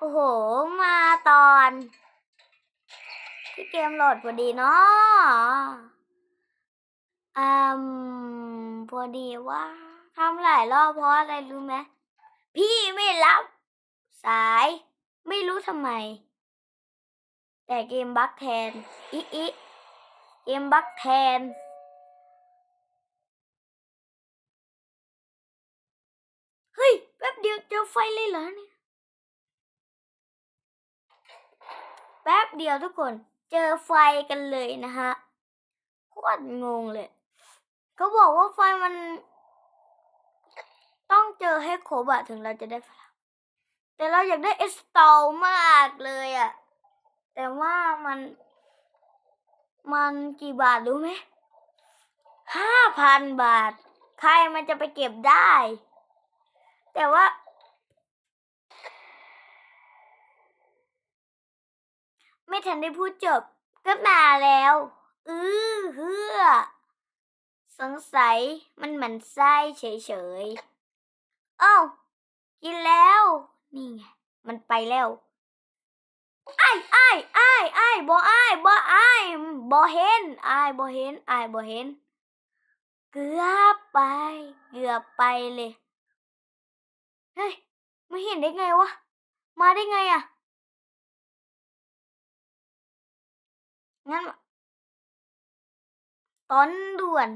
โอ้โห มาตอน ที่เกมโหลดพอดีเนาะอืมพอดีว่าทำหลายรอบเพราะอะไรรู้ไหมพี่ไม่รับ สาย ไม่รู้ทำไม แต่เกมบั๊กแทนอิอิเกมบั๊กแทนเฮ้ย แป๊บเดียวเจอไฟเลยเหรอเนี่ย แป๊บเดียวทุกคนเจอไฟกันเลยนะฮะโคตรงงเลยเขาบอกว่าไฟมัน ต้องเจอให้ครบอะถึงเราจะได้พลังแต่เราอยากได้เอสตอลมากเลยอะแต่ว่ามัน มันกี่บาทรู้ไหมห้าพันบาท ใครมันจะไปเก็บได้ แต่ว่า ไม่ทันได้พูดจบ ก็มาแล้ว อือเฮือสงสัยมันเหมือนไส้เฉยๆเอ้ากินแล้ว นี่ไง มันไปแล้วไอ้ไอ้ไอ้ไอ้บ่ไอ้บ่ไอ้บ่เห็นไอ้บ่เห็นไอ้บ่เห็น เกือบไป เกือบไปเลย เฮ้ย ไม่เห็นได้ไงวะ มาได้ไงอะ งั้นตอนด่วน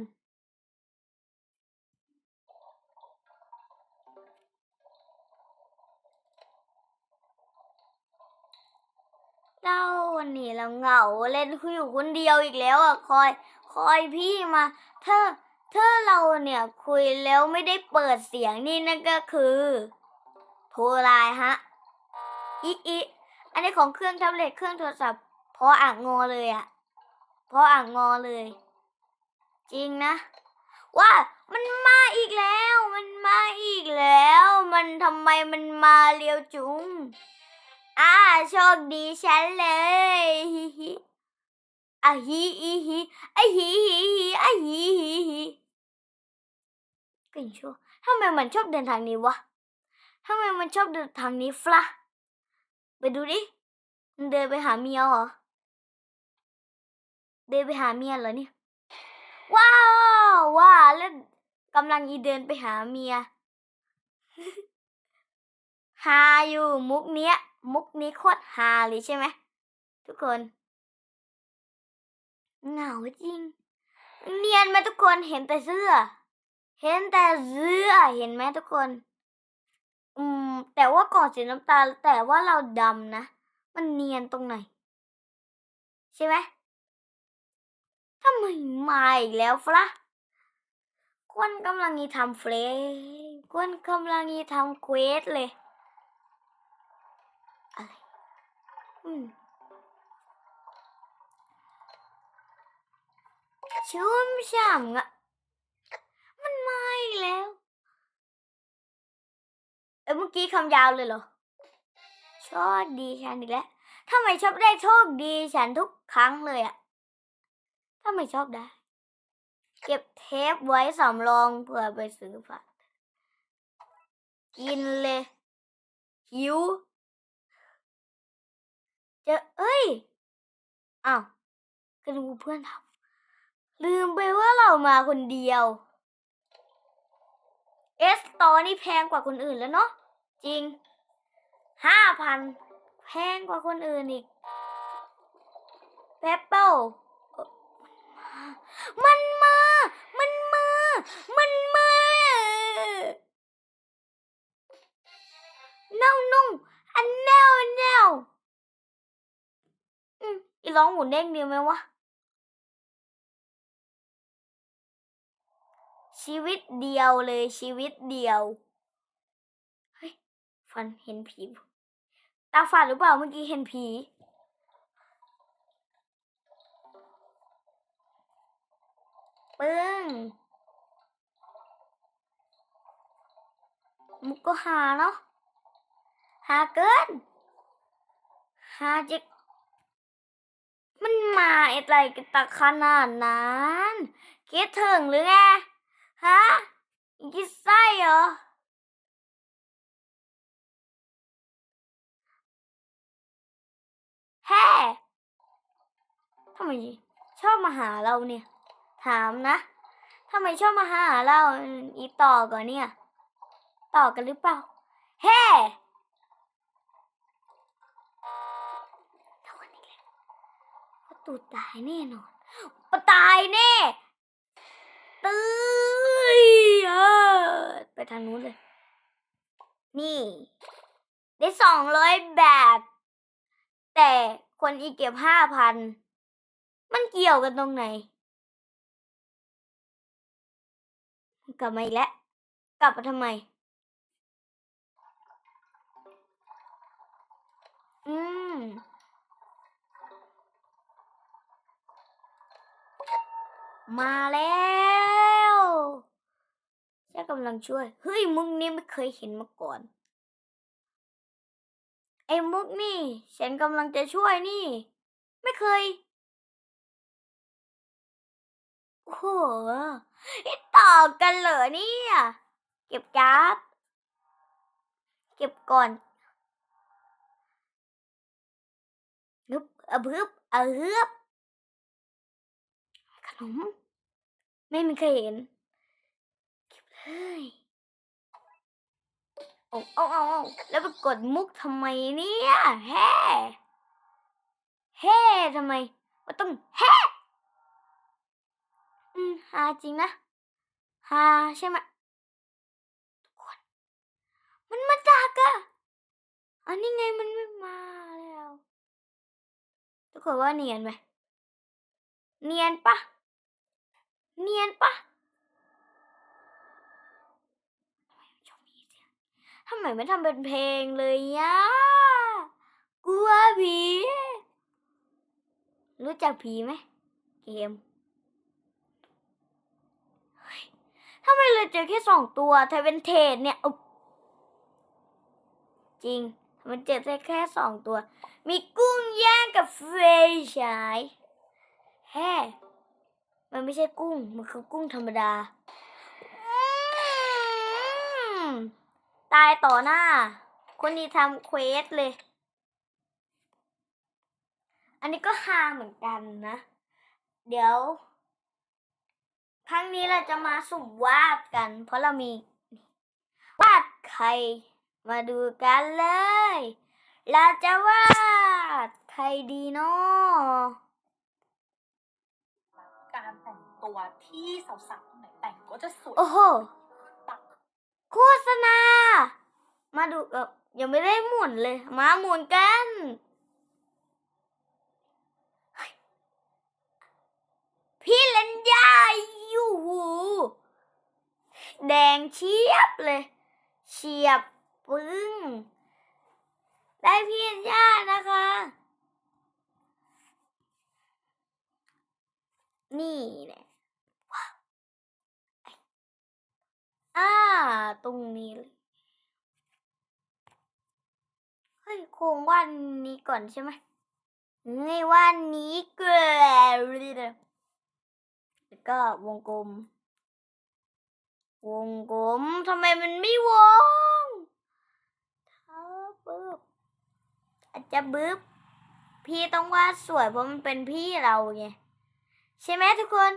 เราวันนี้เราเหงาเล่นคุยอยู่คนเดียวอีกแล้วอะคอย คอยพี่มาเธอเธอเราเนี่ยคุยแล้วไม่ได้เปิดเสียงนี่นั่นก็คือโทรไลน์ฮะอีอีอันนี้ของเครื่องแท็บเล็ตเครื่องโทรศัพท์ เพราะอ่างงอเลยอะพราะอ่างงอเลย จริงนะ ว่ามันมาอีกแล้ว มันมาอีกแล้ว มันทำไมมันมาเร็วจุงอ่าโชคดีฉันเลยฮิฮิอะฮิฮิฮิอะฮิฮิฮิอะฮิฮิฮิกินชั่วทำไมมันชอบเดินทางนี้วะทำไมมันชอบเดินทางนี้ฟละไปดูดิมันเดินไปหาเมียเหรอ เดินไปหาเมียเหรอเนี่ย ว้าวว้าแล้วกำลังอีเดินไปหาเมียฮาอยู่มุกเนี้ย มุกนี้โคตรฮาเลยใช่ไหมทุกคนเหงาจริง เนียนไหมทุกคนเห็นแต่เสื้อ เห็นแต่เสื้อเห็นไหมทุกคน อืม แต่ว่าก่อนสีน้ำตาลแต่ว่าเราดำนะ มันเนียนตรงไหน ใช่ไหม ทำไมมาอีกแล้วฟละควนกำลังยีทำเฟลควนกำลังยีทำเควสเลย อะไร อืมชุ่มฉ่ำอะมันมาอีกแล้ว เอ้ยเมื่อกี้คำยาวเลยเหรอ โชคดีฉันอีกแล้วทำไมชอบได้โชคดีฉันทุกครั้งเลยอะ ทำไม่ชอบได้ เก็บเทปไว้สำรองเผื่อไปซื้อผักกินเลยหิวจอเอ้ยอ้าวก็ดูเพื่อนทำลืมไปว่าเรามาคนเดียว เอสตอนี่แพงกว่าคนอื่นแล้วเนาะจริงห้าพันแพงกว่าคนอื่นอีกเปปเปิล มันมา มันมา มันมา no no อันแนวอันแนวอืมอีร้องหมุนเด้งดีไหมวะ ชีวิตเดียวเลยชีวิตเดียว เฮ้ย ฟันเห็นผี ตาฝาดหรือเปล่าเมื่อกี้เห็นผี ปึ้งมุกก็หาเนาะหาเกินหาจิกมันมาอะไรกันตักขนาดนั้นคิดถึงหรือไงฮะกินไส้เหรอแฮ่ทำไมชอบมาหาเราเนี่ย ถามนะทำไมชอบมาหาเราอีต่อก่อนเนี่ย ต่อกันหรือเปล่า เฮ้ประตูตายแน่นอนปะตายแน่ตื้ยเออไปทางนู้นเลย นี่ ได้สองร้อยแบบ แต่คนอีกเก็บห้าพัน มันเกี่ยวกันตรงไหน กลับมาอีกแล้ว กลับมาทำไม อืม มาแล้วฉันกำลังช่วย เฮ้ย มุกนี้ไม่เคยเห็นมาก่อน ไอ้มุกนี่ ฉันกำลังจะช่วยนี่ ไม่เคย โอ้โหต่อกันเหรอเนี่ย เก็บการ์ดเก็บก่อนนึบอะพึบอะฮึบขนม ไม่มีใครเห็น เก็บเลยโอ้เอาเอาเอาแล้วไปกดมุกทำไมเนี่ยแฮ่แฮ่ทำไมมันต้องแฮ่ อืมฮาจริงนะฮาใช่ไหมทุกคน มันมาจากอะอันนี้ไงมันไม่มาแล้วทุกคนว่าเนียนไหมเนียนปะเนียนปะทำไมไม่ทำเป็นเพลงเลยย่ากลัวผี รู้จักผีไหมเกมเฮ้ย ทำไมเลยเจอแค่สองตัวไทยเป็นเทศเนี่ยจริงมันเจอได้แค่สองตัว มีกุ้งย่างกับเฟรยฉายแฮ่มันไม่ใช่กุ้ง มันคือกุ้งธรรมดา ตายต่อหน้า คนนี้ทำเควสเลย อันนี้ก็ฮาเหมือนกันนะ เดี๋ยว ครั้งนี้เราจะมาสุ่มวาดกัน เพราะเรามี วาดใครมาดูกันเลย เราจะวาดใครดีเนาะการแต่งตัวที่สาวๆไหนแต่งก็จะสวยโอ้โหโฆษณา มาดูเออยังไม่ได้หมุนเลย มาหมุนกันเฮ้ย พี่เลนยาอยู่หูแดงเชียบเลยเฉียบปึ้ง ได้พี่เลนยานะคะ นี่แหละอ่า ตรงนี้เลยเฮ้ยโครงวันนี้ก่อนใช่ไหมในวันนี้เกล้ว ก็วงกลม วงกลมทำไมมันไม่วงถ้าบึบอาจจะบึบพี่ต้องวาดสวยเพราะมันเป็นพี่เราไงใช่ไหมทุกคน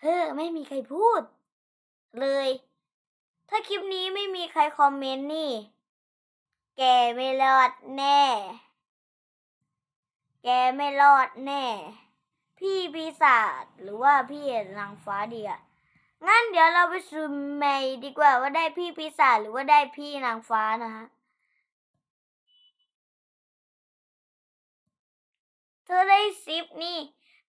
เฮ้อไม่มีใครพูด เลย ถ้าคลิปนี้ไม่มีใครคอมเมนต์นี่ แกไม่รอดแน่ แกไม่รอดแน่ พี่ปีศาจหรือว่าพี่นางฟ้าดีอะงั้นเดี๋ยวเราไปซูมใหม่ดีกว่าว่าได้พี่ปีศาจหรือว่าได้พี่นางฟ้านะฮะเธอได้ซิปนี่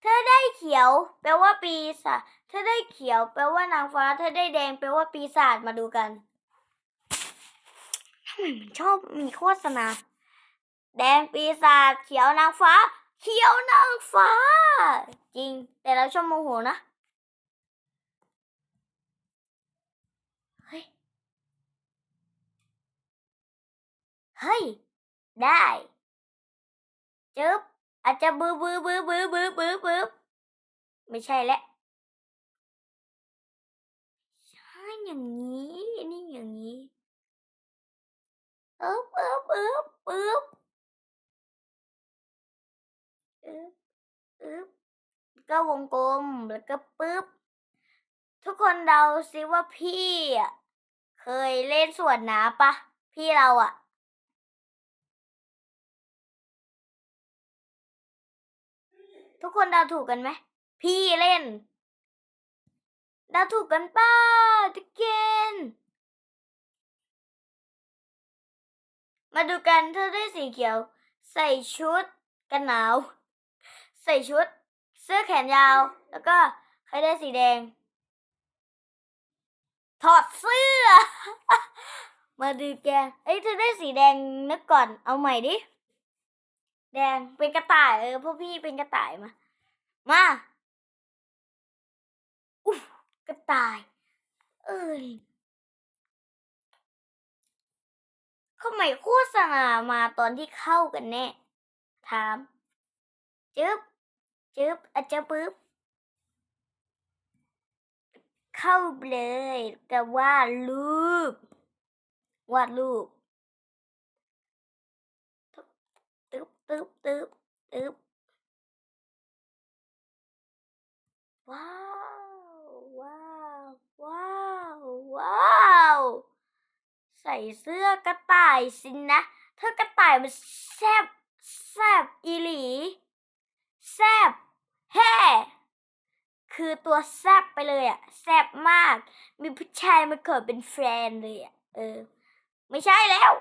เธอได้เขียวแปลว่าปีศาจเธอได้เขียวแปลว่านางฟ้า เธอได้แดงแปลว่าปีศาจมาดูกันทำไมมันชอบมีโฆษณาแดงปีศาจเขียวนางฟ้า เขียวนางฟ้า จริง แต่เราชอบโมโหนะ เฮ้ย เฮ้ย ได้จึ๊บอาจจะบื้อบื้อบื้อบื้อบื้อบื้อบื้อไม่ใช่แล้วใช่อย่างนี้ นี่อย่างนี้ปึ๊บปึ๊บปึ๊บปึ๊บ ปึ๊บปึ๊ก็วงกลมแล้วก็ปึ๊บ ทุกคนเดาซิว่าพี่อะเคยเล่นสวนน้ำปะพี่เราอะทุกคนเดาถูกกันไหม พี่เล่นเดาถูกกันป้าทุกคนมาดูกันเธอได้สีเขียว ใส่ชุดกันหนาว ใส่ชุด เสื้อแขนยาว แล้วก็ใครได้สีแดง ถอดเสื้อ มาดูแกนเอ้ยเธอได้สีแดงนึกก่อน เอาใหม่ดิ แดงเป็นกระต่ายเออพวกพี่เป็นกระต่ายมา มาอุ๊กระต่าย เอ้ยทำไมโฆษณามาตอนที่เข้ากันแน่ ถาม จึ๊บ จึ๊บอาจจะปึ๊บ เข้าเลยกับวาดรูป วาดรูปตึ๊บตึ๊บตึ๊บตึ๊บว้าว ว้าว ว้าว ว้าว ใส่เสื้อกระต่ายสินะ เธอกระต่ายมันแซบแซบอีหลี แซบแฮ่คือตัวแซบไปเลยอะแซบมาก มีผู้ชายมาขอเป็นแฟนเลยอะเออ ไม่ใช่แล้ว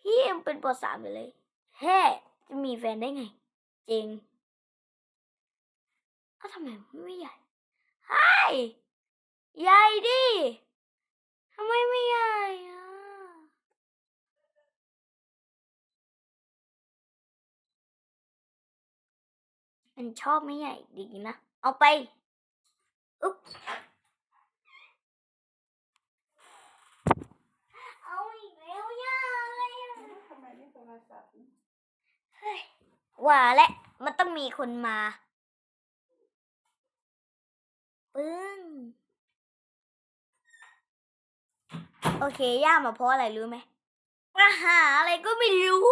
พี่ยังเป็นปสามอยู่เลยแฮ่จะมีแฟนได้ไง จริงเอ้าทำไมไม่ใหญ่ไฮ้ใหญ่ดิทำไมไม่ใหญ่อะ มันชอบไม่ใหญ่ดีนะ เอาไป อุ๊บเอาอีกแล้วย่าอะไรอะทำไมไม่โทรศัพท์เฮ้ยว่าและมันต้องมีคนมาปึ้งโอเค ย่ามาเพราะอะไรรู้ไหมมาหาอะไรก็ไม่รู้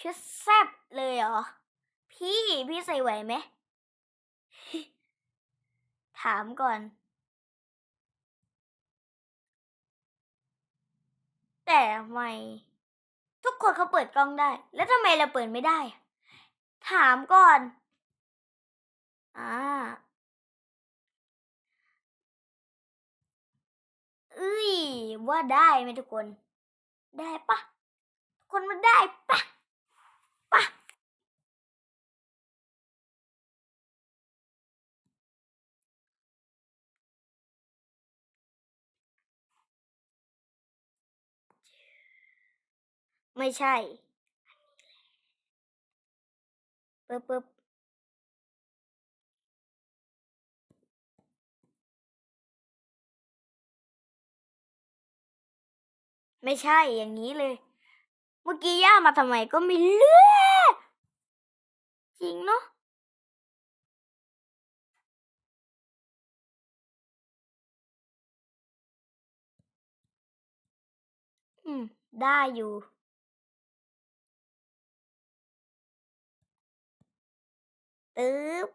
ชุดแซบเลยเหรอ พี่พี่ใส่ไหวไหม ถามก่อน แต่ทำไม ทุกคนเขาเปิดกล้องได้ แล้วทำไมเราเปิดไม่ได้ ถามก่อน อ่าเอ้ยว่าได้ไหมทุกคน ได้ปะทุกคนมาได้ปะ ไม่ใช่ปึ๊บปึ๊บไม่ใช่อย่างนี้เลย เมื่อกี้ย่ามาทำไมก็ไม่เลือกจริงเนาะอืม ได้อยู่ ตึ๊บ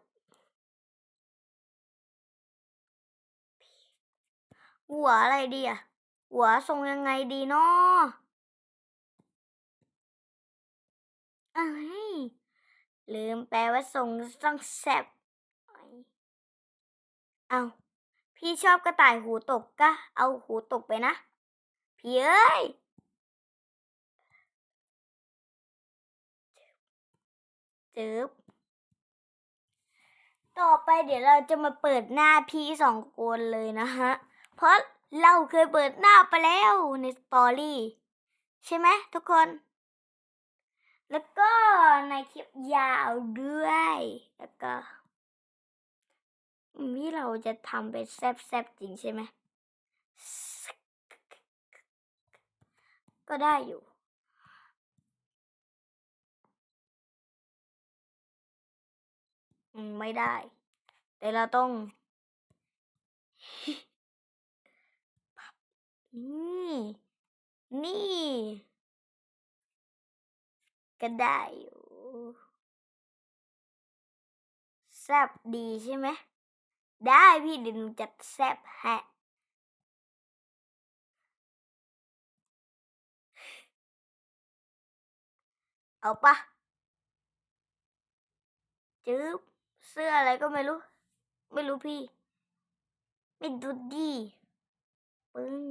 หัวอะไรดีอะหัวทรงยังไงดีเนาะเอ้ยลืมแปลว่าทรงต้องแซบเอ้ยเอาพี่ชอบกระต่ายหูตกก็เอาหูตกไปนะ พี่เอ้ยจึ๊บ ต่อไปเดี๋ยวเราจะมาเปิดหน้าพี่สองคนเลยนะฮะ เพราะเราเคยเปิดหน้าไปแล้วในสตอรี่ใช่ไหมทุกคน แล้วก็ในคลิปยาวด้วย แล้วก็มนี่เราจะทำเป็นแซบๆจริงใช่ไหม ก็ได้อยู่ ไม่ได้ แต่เราต้อง นี่ นี่ ก็ได้อยู่แซบดีใช่ไหม ได้พี่เดี๋ยวหนูจัดแซบให้เอาปะจื๊บ เสื้ออะไรก็ไม่รู้ ไม่รู้พี่ ไม่ดูดีปึ้ง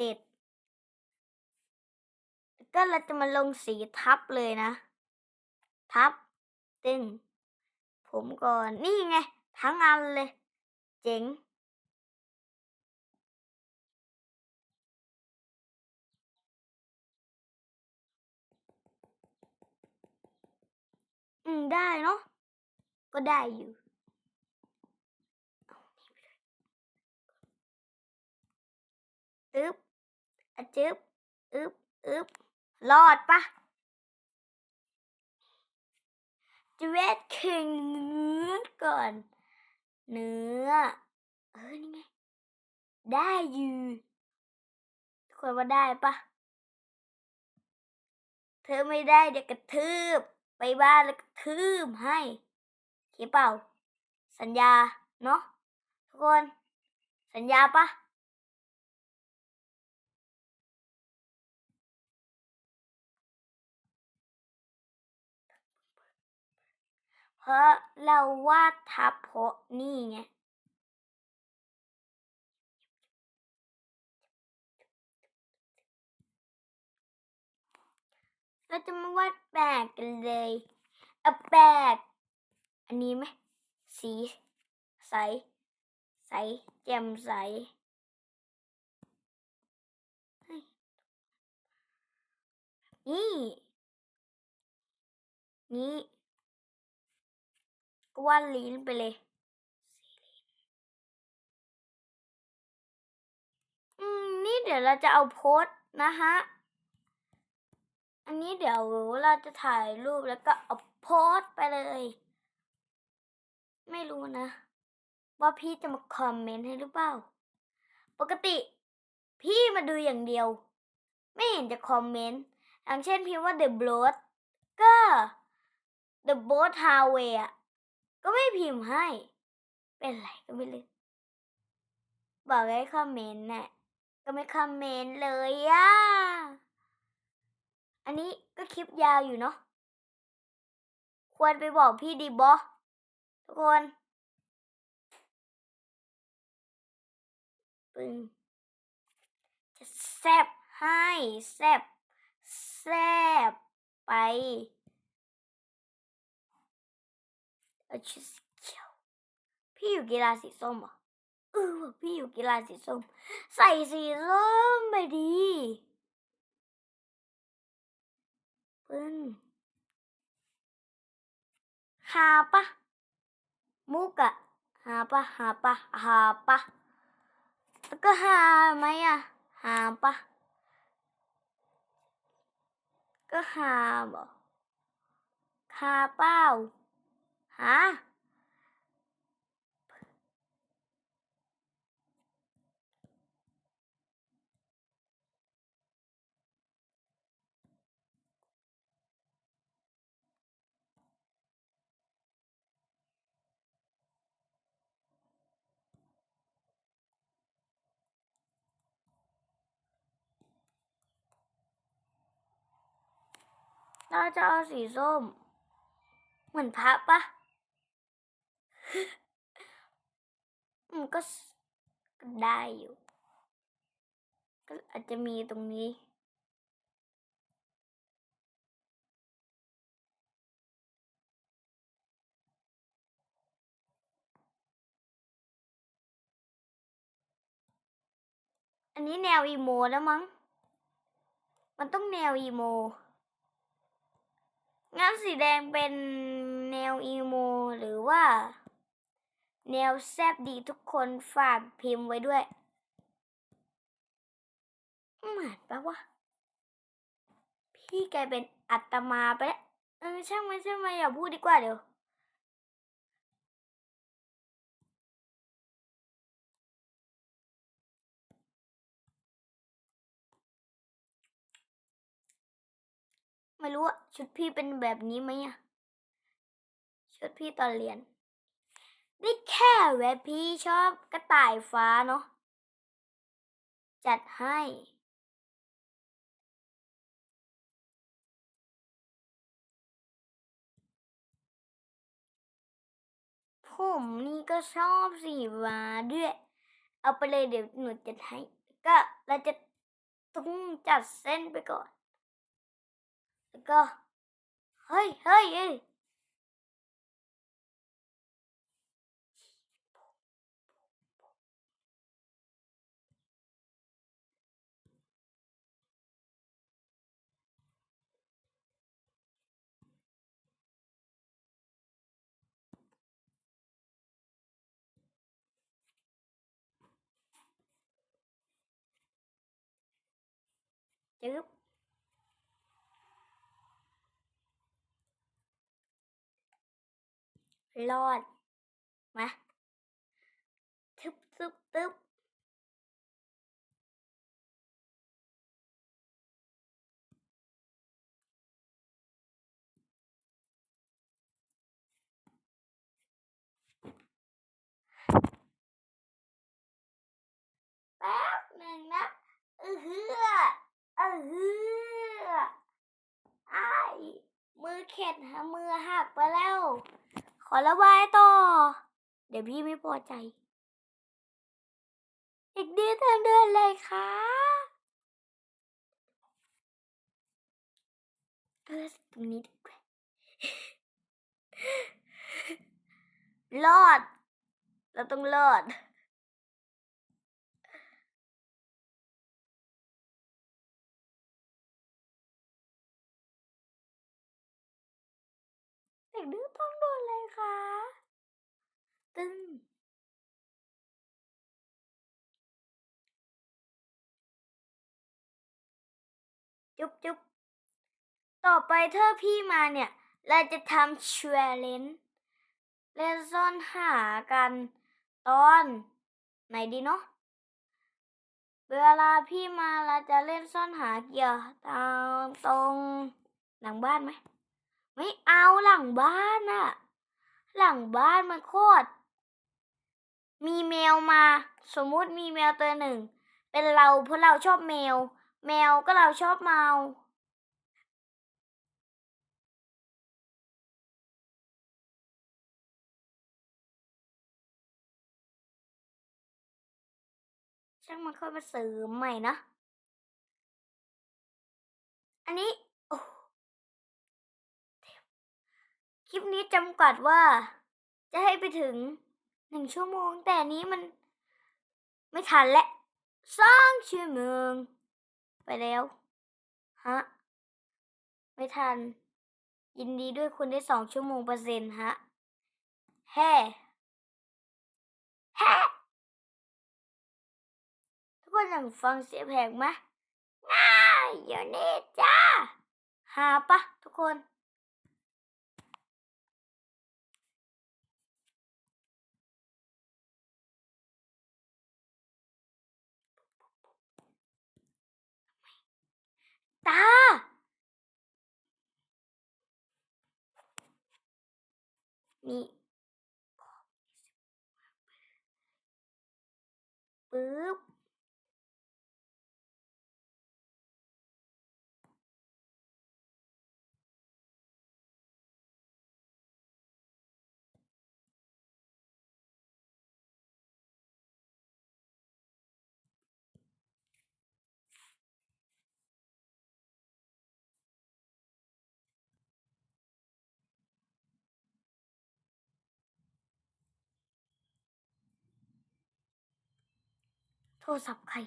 ติด ก็เราจะมาลงสีทับเลยนะ ทับตึงผมก่อนนี่ไง ทั้งอันเลย เจ๋งอืมได้เนาะก็ได้อยู่อึ๊บ อะจึ๊บอึ๊บอึ๊บรอดปะจะเวทคือเนื้อก่อน เนื้อ เออนี่ไง ได้อยู่ทุกคนว่าได้ปะเธอไม่ได้เดี๋ยวกระทืบ ไปบ้านแล้วกระทืบให้เขียเปล่า สัญญา เนาะทุกคน สัญญาปะ เพราะเราวาดทับเพราะนี่ไงเราจะมาวาดแปลกกันเลยเอาแปลกอันนี้ไหมสีใส ใสแจ่มใสนี่ นี่ วาดลิ้นไปเลยอืมนี่เดี๋ยวเราจะเอาโพสนะฮะ อันนี้เดี๋ยวเราจะถ่ายรูปแล้วก็เอาโพสไปเลย ไม่รู้นะ ว่าพี่จะมาคอมเมนต์ให้หรือเปล่า ปกติ พี่มาดูอย่างเดียว ไม่เห็นจะคอมเมนต์อย่างเช่นพิมพ์ว่า The Bloat ก็ The Boat Highway อะ ก็ไม่พิมพ์ให้ เป็นไรก็ไม่รู้บอกให้คอมเมนต์น่ะก็ไม่คอมเมนต์เลยอะ อันนี้ก็คลิปยาวอยู่เนาะ ควรไปบอกพี่ดีบอทุกคนปึ้งจะแซบให้แซบแซบไป เอาชุดสีเขียวพี่อยู่กีฬาสีส้มเหรอเออพี่อยู่กีฬาสีส้ม ใส่สีส้มไปดีปึ้งหาปะมุกอะหาปะหาปะหาปะแล้วก็หาไหมอะหาปะก็หาบ่หาเปล่า หาเราจะเอาสีส้ มเหมือนก็ก็ได้อยู่ ก็อาจจะมีตรงนี้ อันนี้แนวอีโมแล้วมั้ง มันต้องแนวอีโมงั้นสีแดงเป็นแนวอีโมหรือว่า แนวแซบดีทุกคนฝากพิมพ์ไว้ด้วยเหมือนปะวะ พี่กลายเป็นอัตมาไปแล้ว เออ ช่างมันช่างมันอย่าพูดดีกว่าเดี๋ยวไม่รู้ชุดพี่เป็นแบบนี้ไหมอะชุดพี่ตอนเรียน นี่แค่แวะพี่ชอบกระต่ายฟ้าเนาะจัดให้ ผมนี่ก็ชอบสีฟ้าด้วย เอาไปเลยเดี๋ยวหนูจัดให้ ก็เราจะต้องจัดเส้นไปก่อน แล้วก็ เฮ้ยเฮ้ยเอ้ย จึ๊บรอด มาทึบทึบตึบแป๊บหนึ่งนะเออเฮือ เออไอ้มือเข็ดฮะมือหักไปแล้ว ขอระบายต่อ เดี๋ยวพี่ไม่พอใจอีกดีทางเดินเลยค่ะเออตรงนี้ดีกว่ารอด เราต้องรอด จุ๊บจุ๊บต่อไปถ้าพี่มาเนี่ย เราจะทำเชลเลนเล่นซ่อนหากันตอนไหนดีเนาะเวลาพี่มาเราจะเล่นซ่อนหาเกี่ยวตามตรงหลังบ้านไหมไม่เอาหลังบ้านอะหลังบ้านมันโคตรมีแมวมา สมมุติมีแมวตัวหนึ่ง เป็นเราเพราะเราชอบแมว แมวก็เราชอบแมวช่างมันค่อยมาเสริมใหม่นะ อันนี้โอ้คลิปนี้จำกัดว่า จะให้ไปถึงหนึ่งชั่วโมง แต่นี้มันไม่ทันและสองชั่วโมง ไปแล้ว ฮะ ไม่ทัน ยินดีด้วยคุณได้สองชั่วโมงเปอร์เซ็นต์ฮะ แฮ่แฮ่ทุกคนอยากฟังเสียงแผงไหมง่ายอยู่นี่จ้าหาปะทุกคน ตานี่ โทรศัพท์ใคร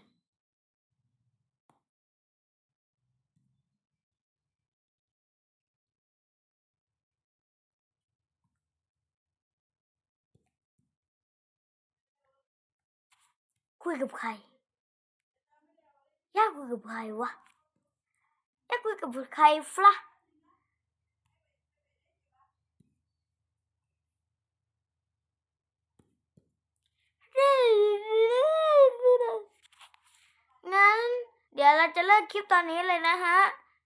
คุยกับใคร อยากคุยกับใครวะ อยากคุยกับใครฟล่ะ งั้น เดี๋ยวเราจะเลิกคลิปตอนนี้เลยนะฮะ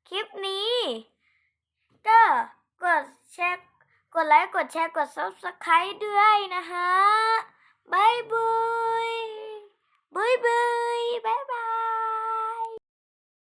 คลิปนี้ ก็กดแชร์กดไลค์ กดแชร์ กด subscribe ด้วยนะฮะบายบายบายบายบายบาย